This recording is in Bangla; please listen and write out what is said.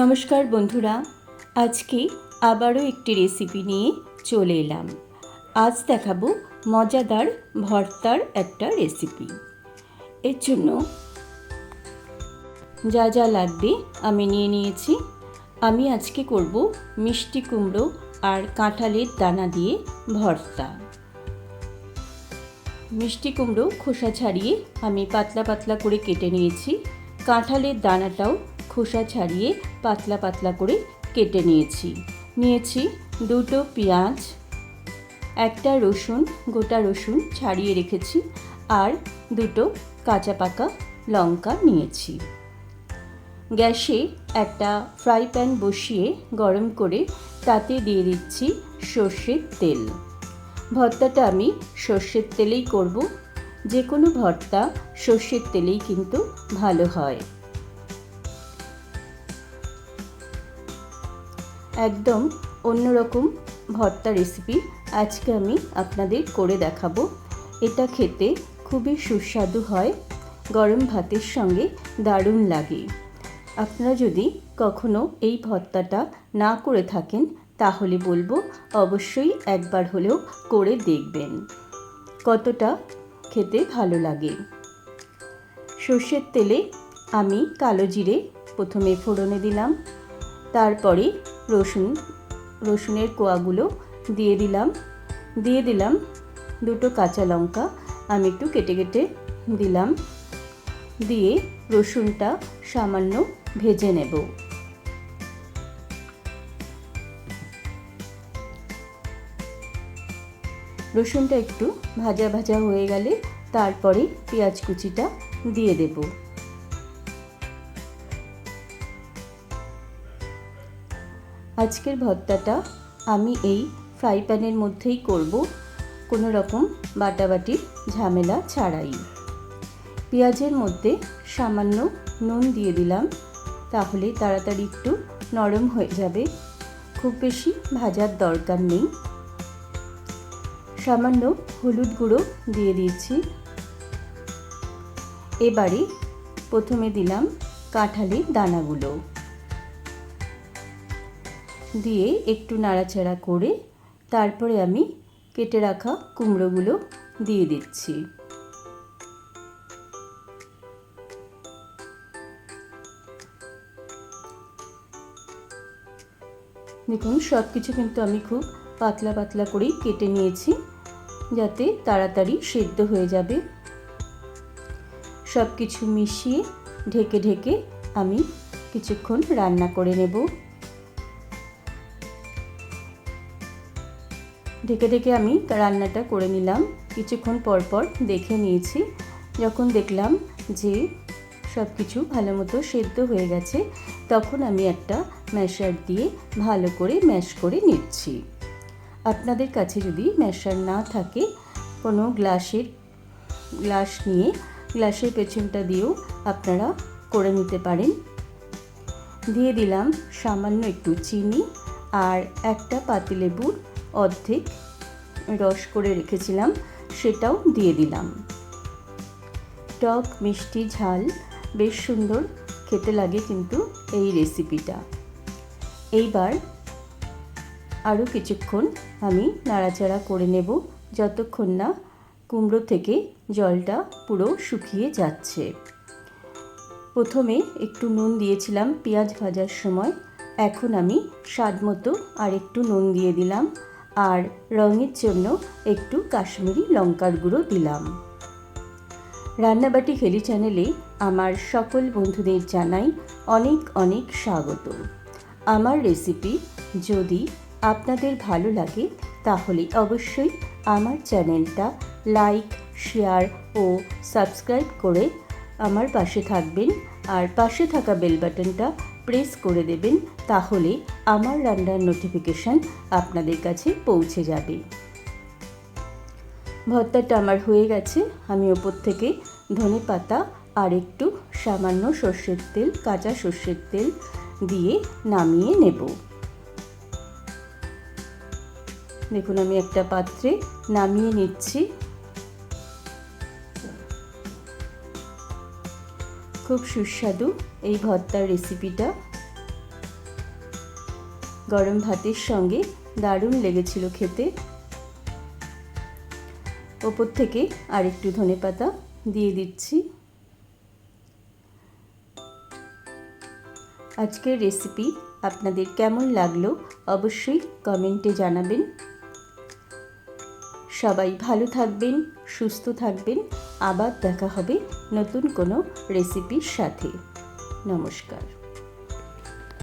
নমস্কার বন্ধুরা, আজকে আবারও একটি রেসিপি নিয়ে চলে এলাম। আজ দেখাবো মজাদার ভর্তার একটা রেসিপি এর জন্য যা যা লাগবে আমি নিয়ে নিয়েছি। আমি আজকে করব মিষ্টি কুমড়ো আর কাঁঠালের দানা দিয়ে ভর্তা। মিষ্টি কুমড়ো খোসা ছাড়িয়ে আমি পাতলা পাতলা করে কেটে নিয়েছি। কাঁঠালের দানাটাও খোসা ছাড়িয়ে পাতলা পাতলা করে কেটে নিয়েছি। নিয়েছি দুটো পেঁয়াজ, একটা রসুন, গোটা রসুন ছাড়িয়ে রেখেছি আর দুটো কাঁচা পাকা লঙ্কা নিয়েছি। গ্যাসে একটা ফ্রাই প্যান বসিয়ে গরম করে তাতে দিয়ে দিচ্ছি সর্ষের তেল। ভর্তাটা আমি সর্ষের তেলেই করব। যে কোনো ভর্তা সর্ষের তেলেই কিন্তু ভালো হয়। একদম অন্যরকম ভর্তা রেসিপি আজকে আমি আপনাদের করে দেখাবো। এটা খেতে খুবই সুস্বাদু হয়, গরম ভাতের সঙ্গে দারুণ লাগে। আপনারা যদি কখনো এই ভর্তাটা না করে থাকেন, তাহলে বলব অবশ্যই একবার হলেও করে দেখবেন, কতটা খেতে ভালো লাগে। সর্ষের তেলে আমি কালো জিরে প্রথমে ফোড়নে দিলাম, তারপরে রসুন, রসুনের কোয়াগুলো দিয়ে দিলাম। দিয়ে দিলাম দুটো কাঁচা লঙ্কা, আমি একটু কেটে কেটে দিলাম। দিয়ে রসুনটা সামান্য ভেজে নেব। রসুনটা একটু ভাজা ভাজা হয়ে গেলে তারপরে পেঁয়াজ কুচিটা দিয়ে দেবো। আজকের ভর্তাটা আমি এই ফ্রাই প্যানের মধ্যেই করব। কোনো রকম বাটাবাটির ঝামেলা ছাড়াই। পেঁয়াজের মধ্যে সামান্য নুন দিয়ে দিলাম, তাহলে তাড়াতাড়ি একটু নরম হয়ে যাবে। খুব বেশি ভাজার দরকার নেই। সামান্য হলুদ গুঁড়ো দিয়ে দিয়েছি। এবারে প্রথমে দিলাম কাঁঠালের দানাগুলো। দিয়ে একটু নাড়াচাড়া করে তারপরে আমি কেটে রাখা কুমড়োগুলো দিয়ে দিচ্ছি। দেখুন সব কিছু কিন্তু আমি খুব পাতলা পাতলা করেই কেটে নিয়েছি, যাতে তাড়াতাড়ি সেদ্ধ হয়ে যাবে। সব কিছু মিশিয়ে ঢেকে ঢেকে আমি কিছুক্ষণ রান্না করে নেব। ঢেকে ঢেকে আমি রান্নাটা করে নিলাম। কিছুক্ষণ পর পর দেখে নিয়েছি। যখন দেখলাম যে সব কিছু ভালো মতো সেদ্ধ হয়ে গেছে, তখন আমি একটা ম্যাশার দিয়ে ভালো করে ম্যাশ করে নিচ্ছি। আপনাদের কাছে যদি ম্যাশার না থাকে, কোনো গ্লাসের, গ্লাস নিয়ে, গ্লাসের পেছনটা দিয়েও আপনারা করে নিতে পারেন। দিয়ে দিলাম সামান্য একটু চিনি আর একটা পাতিলেবুর অর্ধেক রস করে রেখেছিলাম, সেটাও দিয়ে দিলাম। টক, মিষ্টি, ঝাল, বেশ সুন্দর, খেতে লাগে কিন্তু এই রেসিপিটা। এইবার আরও কিছুক্ষণ আমি নাড়াচাড়া করে নেব, যতক্ষণ না কুমড়ো থেকে জলটা পুরো শুকিয়ে যাচ্ছে। প্রথমে একটু নুন দিয়েছিলাম, পেঁয়াজ ভাজার সময়। এখন আমি স্বাদ মতো আর একটু নুন দিয়ে দিলাম। আর রঙের জন্য একটু কাশ্মীরি লঙ্কার গুঁড়ো দিলাম। রান্নাবাটি খেলি চ্যানেলে আমার সকল বন্ধুদের জানাই অনেক অনেক স্বাগত। আমার রেসিপি যদি আপনাদের ভালো লাগে, তাহলে অবশ্যই আমার চ্যানেলটা লাইক, শেয়ার ও সাবস্ক্রাইব করে আমার পাশে থাকবেন। আর পাশে থাকা বেল বাটনটা প্রেস করে দেবেন তাহলে আমার রান্নার নোটিফিকেশান আপনাদের কাছে পৌঁছে যাবে। ভর্তাটা আমার হয়ে গেছে। আমি ওপর থেকে ধনে পাতা আর একটু সামান্য সর্ষের তেল, কাঁচা সর্ষের তেল দিয়ে নামিয়ে নেব। দেখুন, আমি একটা পাত্রে নামিয়ে নিচ্ছি। খুব সুস্বাদু এই ভর্তার রেসিপিটা গরম ভাতের সঙ্গে দারুণ লেগেছিল খেতে। ওপর থেকে আরেকটু ধনে পাতা দিয়ে দিচ্ছি। আজকের রেসিপি আপনাদের কেমন লাগল অবশ্যই কমেন্টে জানাবেন। সবাই ভালো থাকবেন সুস্থ থাকবেন। আবার দেখা হবে নতুন কোনো রেসিপির সাথে। নমস্কার।